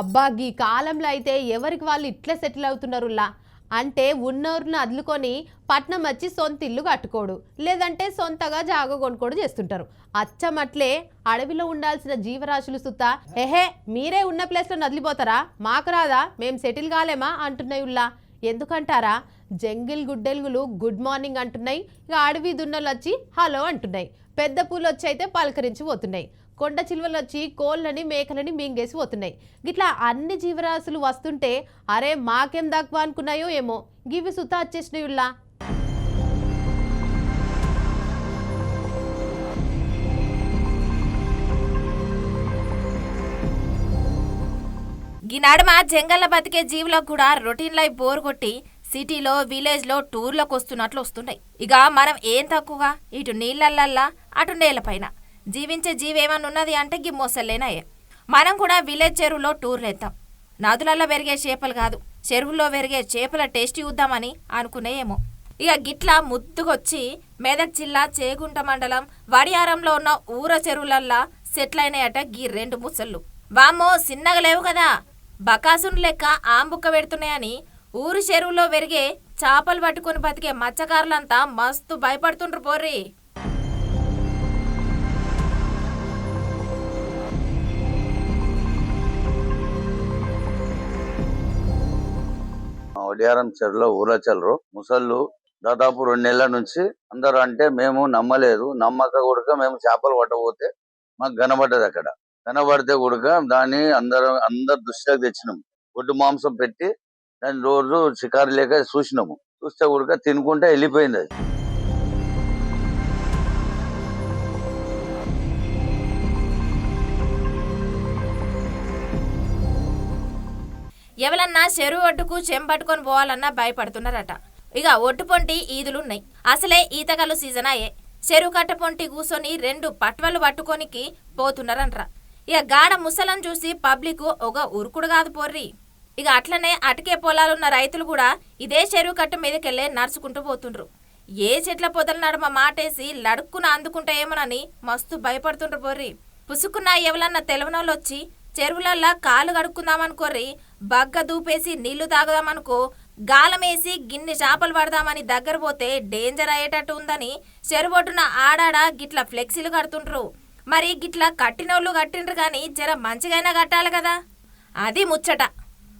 అబ్బా గీ కాలంలో అయితే ఎవరికి వాళ్ళు ఇట్లా సెటిల్ అవుతున్నారులా? అంటే ఉన్నోరును అదులుకొని పట్నం వచ్చి సొంత ఇల్లు కట్టుకోడు. లేదంటే సొంతగా జాగ కొనుక్కోడు చేస్తుంటారు. అచ్చమట్లే అడవిలో ఉండాల్సిన జీవరాశులు సుత్తా ఎహే మీరే ఉన్న ప్లేస్లో నదిలిపోతారా మాకు రాదా? మేము సెటిల్ కాలేమా? అంటున్నాయి ఉల్లా ఎందుకంటారా? జంగిల్ గుడ్డెలుగులు గుడ్ మార్నింగ్ అంటున్నాయి. ఇక అడవి దున్నలు వచ్చి హలో అంటున్నాయి. పెద్ద పూలు వచ్చి అయితే పలకరించి పోతున్నాయి. కొండ చిలువలు వచ్చి కోళ్ళని మేకలని మింగేసి పోతున్నాయి. గిట్లా అన్ని జీవరాశులు వస్తుంటే అరే మాకేం దక్కువ అనుకున్నాయో ఏమో. గివి సుత వచ్చేసినాయుల్లా ఈనాడు మా జంగల్లో బతికే జీవులకు కూడా రొటీన్ లైఫ్ బోర్ కొట్టి సిటీలో విలేజ్లో టూర్లకు వస్తున్నట్లు వస్తున్నాయి. ఇక మనం ఏం తక్కువగా? ఇటు నీళ్ళల్లల్లా అటు నేలపైన. జీవించే జీవి ఏమన్నా ఉన్నది అంటే గి మోసలేనాయే మనం కూడా విలేజ్ చెరువులో టూర్లు వేద్దాం నదులలో పెరిగే చేపలు కాదు చెరువుల్లో పెరిగే చేపల టేస్ట్ చూద్దామని అనుకునేయేమో. ఇక గిట్లా ముద్దుకొచ్చి మెదక్ జిల్లా చేగుంట మండలం వడియారంలో ఉన్న ఊర చెరువులల్లా సెటిల్ అయినాయట గీ రెండు ముసళ్ళు. వామ్మో చిన్నగా లేవు కదా. బకాసును లెక్క ఆంబుక్క పెడుతున్నాయని ఊరు చెరువులో పెరిగే చేపలు పట్టుకొని బతికే మత్స్యకారులంతా మస్తు భయపడుతుండ్రు పోర్రి. ఒడియారం చెరువులో ఊరచలరు ముసళ్ళు దాదాపు రెండు నెలల నుంచి అందరూ అంటే మేము నమ్మలేదు. నమ్మక కూడక మేము చేపలు పట్టబోతే మాకు కనబడ్డది అక్కడ. కనబడితే కూడక దాన్ని అందరూ అందరు దృష్టిలోకి తెచ్చినాం. ఒడ్డు మాంసం పెట్టి దాన్ని రోజు షికారు లేక చూసినాము. చూస్తే కూడక తినుకుంటే వెళ్ళిపోయింది అది. ఎవరన్నా చెరువు ఒడ్డుకు చెంపట్టుకొని పోవాలన్నా భయపడుతున్నారట. ఇక ఒడ్డు పొంటి ఈదులున్నాయి. అసలే ఈతగలు సీజన్ అయ్యే. చెరువు కట్ట పొంటి కూసొని రెండు పట్వలు పట్టుకొనికి పోతున్నారంట్రా. ఇక గాడ ముసలను చూసి పబ్లిక్ ఒక ఉరుకుడు కాదు పోర్రి. ఇక అట్లనే అటకే పొలాలున్న రైతులు కూడా ఇదే చెరువు కట్ట మీదకెళ్ళే నడుచుకుంటూ పోతుండ్రు. ఏ చెట్ల పొదల నడుమ మాటేసి లడుక్కున అందుకుంటాయేమోనని మస్తు భయపడుతుండ్రు పోర్రి. పుసుకున్న ఎవలన్నా తెలవనోళ్ళు వచ్చి చెరువులల్లా కాలు కడుక్కుందామనుకోర్రి బగ్గ దూపేసి నీళ్ళు తాగుదామనుకో గాలమేసి గిన్నె చేపలు పడదామని దగ్గర పోతే డేంజర్ అయ్యేటట్టు ఉందని చెరువొడ్డున ఆడాడ గిట్ల ఫ్లెక్సీలు కడుతుండ్రు. మరి గిట్ల కట్టినోళ్ళు కట్టిండ్రు కానీ జర మంచిగైనా కట్టాలి కదా? అది ముచ్చట.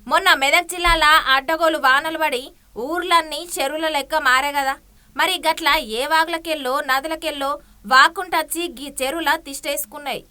మొన్న మెదక్ జిల్లాల అడ్డగోలు వానలు పడి ఊర్లన్నీ చెరువుల లెక్క మారే కదా? మరి గట్ల ఏ వాగులకెళ్ళో నదులకెళ్ళో వాకుంటచ్చి గీ చెరువుల తిష్టేసుకున్నాయి.